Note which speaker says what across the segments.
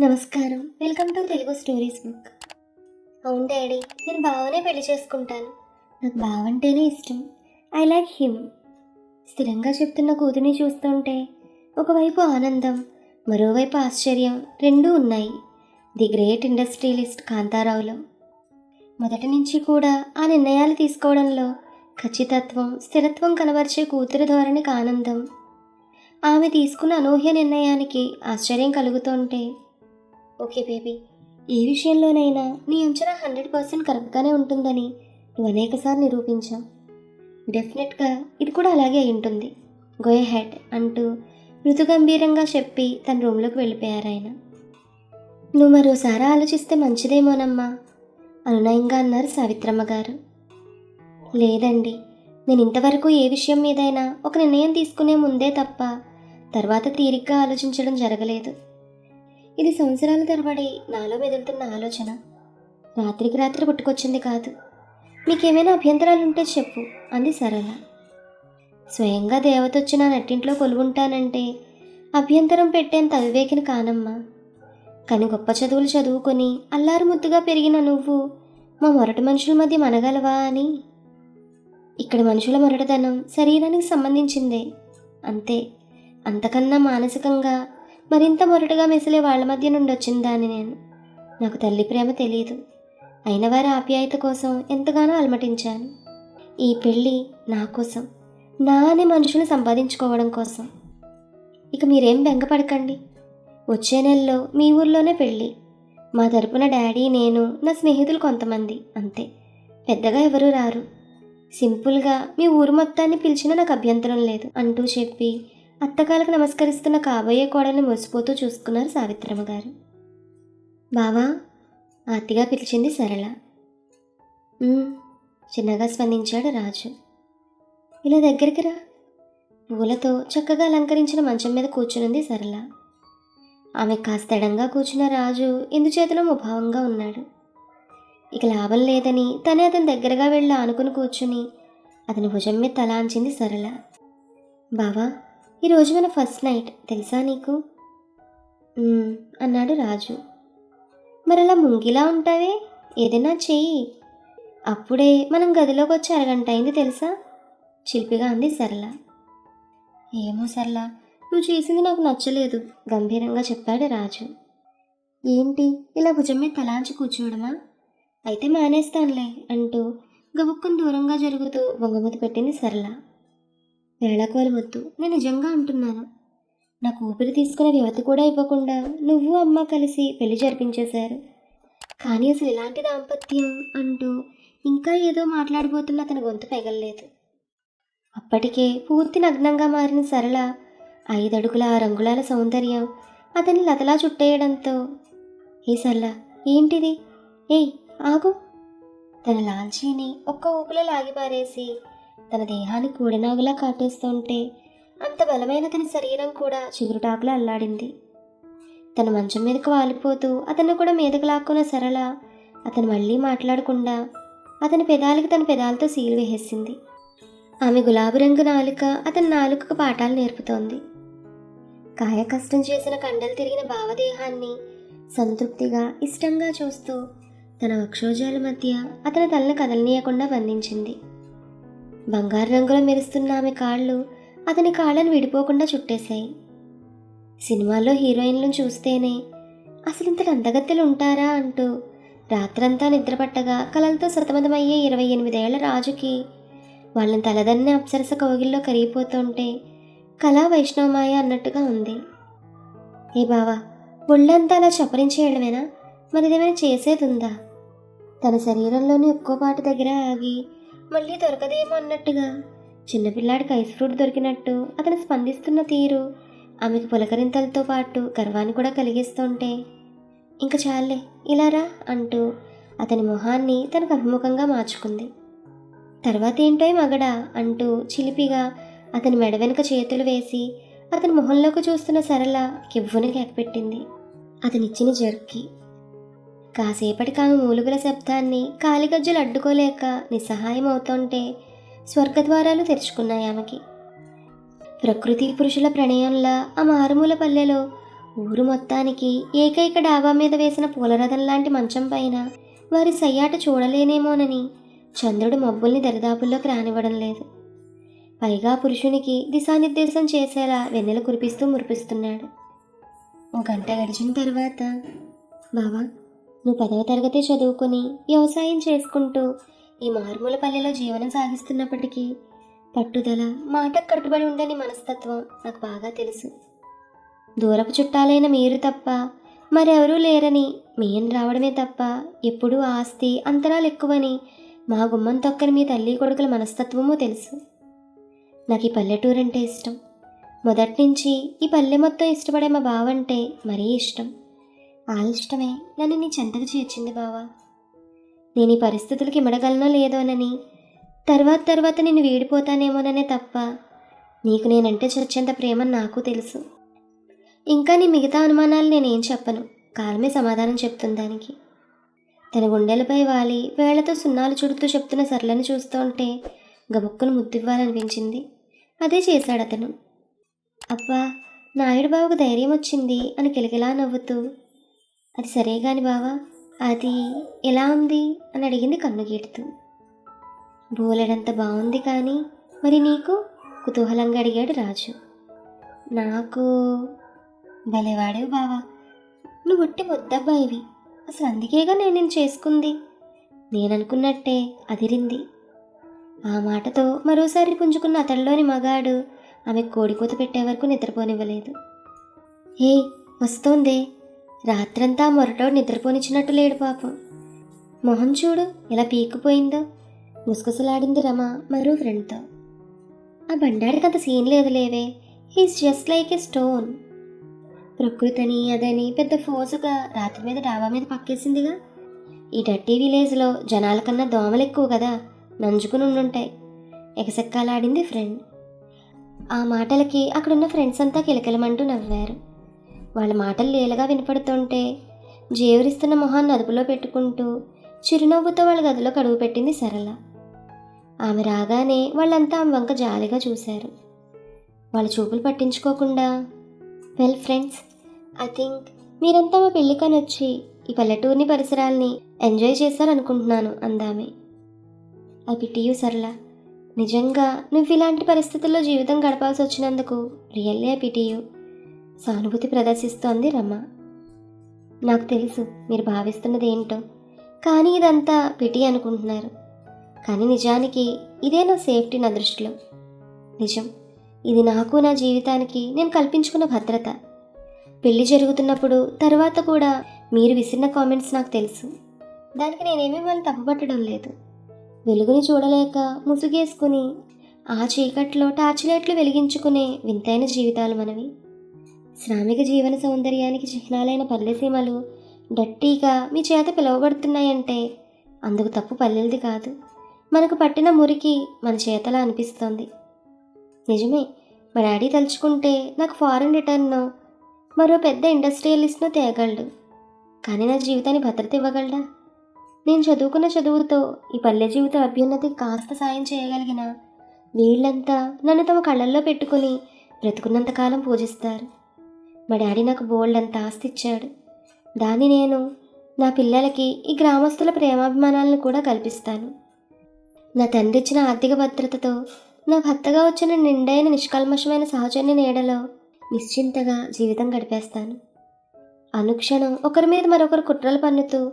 Speaker 1: నమస్కారం. Welcome to Telugu stories book. అవును daddy నేను బావనే పెళ్ళి చేసుకుంటాను. నాకు బావంటేనే ఇష్టం. I like him. స్థిరంగా చెప్తున్న కూతురిని చూస్తుంటే ఒకవైపు ఆనందం మరోవైపు ఆశ్చర్యం రెండూ ఉన్నాయి. ది గ్రేట్ ఇండస్ట్రియలిస్ట్ కాంతారావులో. మొదటి నుంచి కూడా ఆ నిర్ణయాలు తీసుకోవడంలో ఖచ్చితత్వం స్థిరత్వం కనబరిచే కూతురు ధోరణికి ఆనందం. ఆమె తీసుకున్న అనూహ్య నిర్ణయానికి ఆశ్చర్యం కలుగుతుంటే ఓకే బేబీ. ఏ విషయంలోనైనా నీ అంచనా హండ్రెడ్ పర్సెంట్ కరెక్ట్గానే ఉంటుందని నువ్వు అనేకసార్లు నిరూపించావు. డెఫినెట్గా ఇది కూడా అలాగే అయి ఉంటుంది. గోయ్ హెడ్ అంటూ మృదుగంభీరంగా చెప్పి తన రూమ్లోకి వెళ్ళిపోయారు ఆయన. నువ్వు మరోసారి ఆలోచిస్తే మంచిదేమోనమ్మా? అనునయంగా అన్నారు సావిత్రమ్మ గారు. లేదండి నేను ఇంతవరకు ఏ విషయం మీదైనా ఒక నిర్ణయం తీసుకునే ముందే తప్ప తర్వాత తీరిగ్గా ఆలోచించడం జరగలేదు. ఇది సంవత్సరాల తరబడి నాలో మెదులుతున్న ఆలోచన. రాత్రికి రాత్రి పుట్టుకొచ్చింది కాదు. నీకేమైనా అభ్యంతరాలు ఉంటే చెప్పు అంది సరళ. స్వయంగా దేవతొచ్చి నా నట్టింట్లో కొలువుంటానంటే అభ్యంతరం పెట్టేంత అవివేకిని కానమ్మా. కానీ గొప్ప చదువులు చదువుకొని అల్లారు ముద్దుగా పెరిగిన నువ్వు మా మొరటి మనుషుల మధ్య మనగలవా అని. ఇక్కడ మనుషుల మొరటదనం శరీరానికి సంబంధించిందే. అంతే అంతకన్నా మానసికంగా మరింత మొరటుగా మెసిలే వాళ్ళ మధ్య నుండి వచ్చిందాన్ని నేను. నాకు తల్లి ప్రేమ తెలియదు అయిన వారి ఆప్యాయత కోసం ఎంతగానో అలమటించాను. ఈ పెళ్ళి నా కోసం నా అనే మనుషులు సంపాదించుకోవడం కోసం. ఇక మీరేం బెంగపడకండి. వచ్చే నెలలో మీ ఊర్లోనే పెళ్ళి. మా తరపున డాడీ నేను నా స్నేహితులు కొంతమంది అంతే. పెద్దగా ఎవరూ రారు. సింపుల్గా మీ ఊరు మొత్తాన్ని పిలిచినా నాకు అభ్యంతరం లేదు అంటూ చెప్పి అత్తకాలకు నమస్కరిస్తున్న కాబోయే కోడల్ని మురిసిపోతూ చూసుకున్నారు సావిత్రమ్మ గారు. బావా ఆర్తిగా పిలిచింది సరళ. చిన్నగా స్పందించాడు రాజు. ఇలా దగ్గరికి రా. పూలతో చక్కగా అలంకరించిన మంచం మీద కూర్చునుంది సరళ. ఆమె కాస్త ఎడంగా కూర్చున్న రాజు ఇందుచేతిలో ముభావంగా ఉన్నాడు. ఇక లాభం లేదని తనే అతని దగ్గరగా వెళ్ళి ఆనుకుని కూర్చుని అతని భుజం మీద తలాంచింది సరళ. బావా ఈరోజు మన ఫస్ట్ నైట్ తెలుసా నీకు? అన్నాడు రాజు. మరి అలా ముంగిలా ఉంటావే? ఏదైనా చెయ్యి. అప్పుడే మనం గదిలోకి వచ్చి అరగంట అయింది తెలుసా? చిలిపిగా అంది సరళ. ఏమో సరళ నువ్వు చేసింది నాకు నచ్చలేదు గంభీరంగా చెప్పాడు రాజు. ఏంటి ఇలా భుజం మీద తలాంచి కూర్చోవడమా? అయితే మానేస్తానులే అంటూ గబుక్కుని దూరంగా జరుగుతూ వంగమూతి పెట్టింది సరళ. వేళకోలు వద్దు నేను నిజంగా అంటున్నాను. నాకు ఊపిరి తీసుకునే వ్యవతి కూడా ఇవ్వకుండా నువ్వు అమ్మ కలిసి పెళ్ళి జరిపించేశారు. కానీ అసలు ఇలాంటి దాంపత్యం అంటూ ఇంకా ఏదో మాట్లాడబోతున్న అతని గొంతు పెగలలేదు. అప్పటికే పూర్తి నగ్నంగా మారిన సరళ ఐదడుగుల రంగులాల సౌందర్యం అతన్ని లతలా చుట్టేయడంతో ఏ సరళ ఏంటిది? ఏయ్ ఆగు. తన లాల్చీని ఒక్క ఊపిలో లాగిపారేసి తన దేహాన్ని కూడినాగులా కాటేస్తుంటే అంత బలమైన తన శరీరం కూడా చిగురుటాకులు అల్లాడింది. తన మంచం మీదకు వాలిపోతూ అతన్ని కూడా మీదకు లాక్కున్న సరళ అతను మళ్ళీ మాట్లాడకుండా అతని పెదాలకి తన పెదాలతో సీలు వేసేసింది. ఆమె గులాబీ రంగు నాలుక అతని నాలుకకు పాఠాలు నేర్పుతోంది. కాయ కష్టం చేసిన కండలు తిరిగిన భావదేహాన్ని సంతృప్తిగా ఇష్టంగా చూస్తూ తన వక్షోజాల మధ్య అతని తలని కదలనీయకుండా బంధించింది. బంగారు రంగులో మెరుస్తున్న ఆమె కాళ్ళు అతని కాళ్ళను విడిపోకుండా చుట్టేశాయి. సినిమాల్లో హీరోయిన్లను చూస్తేనే అసలు ఇంత అందగత్తెలు ఉంటారా అంటూ రాత్రంతా నిద్రపట్టగా కలలతో సతమతమయ్యే ఇరవై ఎనిమిదేళ్ళ రాజుకి వాళ్ళని తలదన్నే అప్సరస కౌగిల్లో కరిగిపోతుంటే కళా వైష్ణవమాయ అన్నట్టుగా ఉంది. ఏ బావా ఒళ్ళంతా అలా చపరించేయడమేనా? మరిదేమైనా చేసేది ఉందా తన శరీరంలోని ఒక్కో పాటు దగ్గర ఆగి మళ్ళీ దొరకదేమో అన్నట్టుగా. చిన్నపిల్లాడికి ఐస్ ఫ్రూట్ దొరికినట్టు అతను స్పందిస్తున్న తీరు ఆమెకు పులకరింతలతో పాటు గర్వాన్ని కూడా కలిగిస్తుంటే. ఇంక చాలే ఇలారా అంటూ అతని మొహాన్ని తనకు అభిముఖంగా మార్చుకుంది. తర్వాత ఏంటో మగడా అంటూ చిలిపిగా అతని మెడ వెనుక చేతులు వేసి అతని మొహంలోకి చూస్తున్న సరళ కివ్వుని కేకపెట్టింది అతనిచ్చిన జర్కి. కాసేపటికి ఆమె మూలుగుల శబ్దాన్ని కాలిగజ్జలు అడ్డుకోలేక నిస్సహాయం అవుతుంటే స్వర్గద్వారాలు తెరుచుకున్నాయి ఆమెకి. ప్రకృతి పురుషుల ప్రణయంలా ఆ మారుమూల పల్లెలో ఊరు మొత్తానికి ఏకైక డాబా మీద వేసిన పూలరథం లాంటి మంచం పైన వారి సయ్యాట చూడలేనేమోనని చంద్రుడు మబ్బుల్ని దరిదాపుల్లోకి రానివ్వడం లేదు. పైగా పురుషునికి దిశానిర్దేశం చేసేలా వెన్నెల కురిపిస్తూ మురిపిస్తున్నాడు. ఓ గంట గడిచిన తర్వాత బావా నువ్వు పదవ తరగతి చదువుకొని వ్యవసాయం చేసుకుంటూ ఈ మారుమూల పల్లెలో జీవనం సాగిస్తున్నప్పటికీ పట్టుదల మాటకు కట్టుబడి ఉండని మనస్తత్వం నాకు బాగా తెలుసు. దూరపు చుట్టాలైన మీరు తప్ప మరెవరూ లేరని మేం రావడమే తప్ప ఎప్పుడూ ఆస్తి అంతరాలు ఎక్కువని మా గుమ్మం తొక్కని మీ తల్లి కొడుకుల మనస్తత్వము తెలుసు. నాకు ఈ పల్లెటూరు అంటే ఇష్టం. మొదటి నుంచి ఈ పల్లె మొత్తం ఇష్టపడే మా బావంటే మరీ ఇష్టం. ఆ ఇష్టమే. నన్ను నీ చెంతకు చేర్చింది బావా. నేను ఈ పరిస్థితులకి ఇమడగలనో లేదోనని తర్వాత తర్వాత నేను వీడిపోతానేమోననే తప్ప నీకు నేనంటే చచ్చేంత ప్రేమ నాకు తెలుసు. ఇంకా నీ మిగతా అనుమానాలు నేనేం చెప్పను. కాలమే సమాధానం చెప్తుంది దానికి. తన గుండెలపై వాలి వేళ్ళతో సున్నాలు చుడుతూ చెప్తున్న సరళను చూస్తూ ఉంటే గబుక్కును ముద్దివ్వాలనిపించింది. అదే చేశాడు అతను అబ్బా నాయుడు బాబుకు ధైర్యం వచ్చింది అని కిలకిలా నవ్వుతూ అది సరే కాని బావా అది ఎలా ఉంది? అని అడిగింది కన్నుగీటుతూ. బోలెడంత బాగుంది కానీ మరి నీకు? కుతూహలంగా అడిగాడు రాజు. నాకు భలేవాడేవు బావా నువ్వు ఒట్టి ముద్దబ్బాయివి. అసలు అందుకేగా నేను నేను చేసుకుంది? నేననుకున్నట్టే అదిరింది. ఆ మాటతో మరోసారి పుంజుకున్న అతడిలోని మగాడు ఆమె కోడికూత పెట్టే వరకు నిద్రపోనివ్వలేదు. ఏ వస్తోందే. రాత్రంతా మొరటో నిద్రపోనిచ్చినట్టు లేడు పాపం. మొహం చూడు ఎలా పీకిపోయిందో ముసుగుసలాడింది రమ మరో ఫ్రెండ్తో. ఆ బండాడికి అంత సీన్ లేదు లేవే he's just like a stone ప్రకృతిని అదని పెద్ద ఫోసుగా రాత్రి మీద డాబా మీద పక్కేసిందిగా. ఈ డర్టీ విలేజ్లో జనాల కన్నా దోమలు ఎక్కువ కదా నంజుకుని ఉండుంటాయి ఎగసెక్కాలాడింది ఫ్రెండ్ ఆ మాటలకి అక్కడున్న ఫ్రెండ్స్ అంతా కిలకిలమంటూ నవ్వారు. వాళ్ళ మాటలు లీలగా వినపడుతుంటే జేవరిస్తున్న మొహాన్ని అదుపులో పెట్టుకుంటూ చిరునవ్వుతో వాళ్ళ గదిలో కడుగు పెట్టింది సరళ. ఆమె రాగానే వాళ్ళంతా ఆమె వంక జాలిగా చూశారు. వాళ్ళ చూపులు పట్టించుకోకుండా వెల్ ఫ్రెండ్స్ ఐ థింక్ మీరంతా మా పెళ్ళికని వచ్చి ఈ పల్లెటూరిని పరిసరాల్ని ఎంజాయ్ చేశారనుకుంటున్నాను అందామె. ఐ పిటియు సరళ. నిజంగా నువ్వు ఇలాంటి పరిస్థితుల్లో జీవితం గడపాల్సి వచ్చినందుకు రియల్లీ ఐ పిటియు సానుభూతి ప్రదర్శిస్తోంది రమ నాకు తెలుసు మీరు భావిస్తున్నది ఏంటో కానీ ఇదంతా పిటి అనుకుంటున్నారు. కానీ నిజానికి ఇదే నా సేఫ్టీ నా దృష్టిలో. నిజం ఇది నాకు నా జీవితానికి నేను కల్పించుకున్న భద్రత. పెళ్ళి జరుగుతున్నప్పుడు తర్వాత కూడా మీరు విసిరిన కామెంట్స్ నాకు తెలుసు. దానికి నేనేమీ వాళ్ళు తప్పుపట్టడం లేదు. వెలుగుని చూడలేక ముసుగేసుకుని ఆ చీకట్లో టార్చ్ లైట్లు వెలిగించుకునే వింతైన జీవితాలు మనవి. శ్రామిక జీవన సౌందర్యానికి చిహ్నాలైన పల్లెసీమలు డట్టీగా మీ చేత పిలువబడుతున్నాయంటే అందుకు తప్పు పల్లెలది కాదు. మనకు పట్టిన మురికి మన చేతలా అనిపిస్తోంది. నిజమే మా డాడీ తలుచుకుంటే నాకు ఫారెన్ రిటర్న్నో మరో పెద్ద ఇండస్ట్రియలిస్ట్నో తేగలడు. కానీ నా జీవితాన్ని భద్రత ఇవ్వగలడా? నేను చదువుకున్న చదువుతో ఈ పల్లె జీవిత అభ్యున్నతికి కాస్త సాయం చేయగలిగిన వీళ్ళంతా నన్ను తమ కళ్ళల్లో పెట్టుకుని బ్రతుకున్నంతకాలం పూజిస్తారు. మా డాడీ నాకు బోల్డ్ అంత ఆస్తి ఇచ్చాడు దాన్ని నేను నా పిల్లలకి ఈ గ్రామస్తుల ప్రేమాభిమానాలను కూడా కల్పిస్తాను. నా తండ్రి ఇచ్చిన ఆర్థిక భద్రతతో నా భర్తగా వచ్చిన నిండైన నిష్కల్మషమైన సహచర్య నీడలో నిశ్చింతగా జీవితం గడిపేస్తాను. అనుక్షణం ఒకరి మీద మరొకరు కుట్రలు పన్నుతూ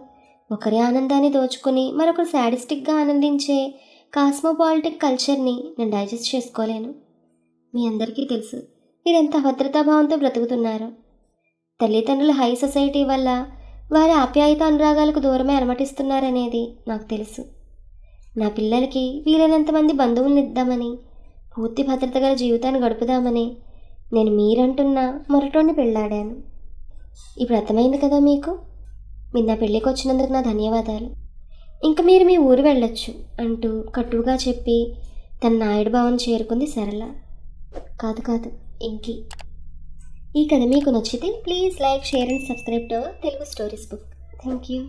Speaker 1: ఒకరి ఆనందాన్ని దోచుకుని మరొకరు శాడిస్టిక్గా ఆనందించే కాస్మోపాలిటిక్ కల్చర్ని నేను డైజెస్ట్ చేసుకోలేను. మీ అందరికీ తెలుసు మీరు ఎంత అభద్రతాభావంతో బ్రతుకుతున్నారు? తల్లిదండ్రుల హై సొసైటీ వల్ల వారి ఆప్యాయత అనురాగాలకు దూరమే అనుమతిస్తున్నారనేది నాకు తెలుసు. నా పిల్లలకి వీలైనంత మంది బంధువులను ఇద్దామని పూర్తి భద్రత గల జీవితాన్ని గడుపుదామని నేను మీరంటున్న మొరటోని పెళ్ళాడాను ఇప్పుడు అర్థమైంది కదా మీకు? మీరు నా పెళ్ళికి వచ్చినందుకు నా ధన్యవాదాలు. ఇంకా మీరు మీ ఊరు వెళ్ళొచ్చు అంటూ కట్టుగా చెప్పి తన నాయుడు భావన చేరుకుంది సరళ. కాదు కాదు. ఇంకి. ఈ కథ మీకు నచ్చితే please like share and subscribe to Telugu stories book. Thank you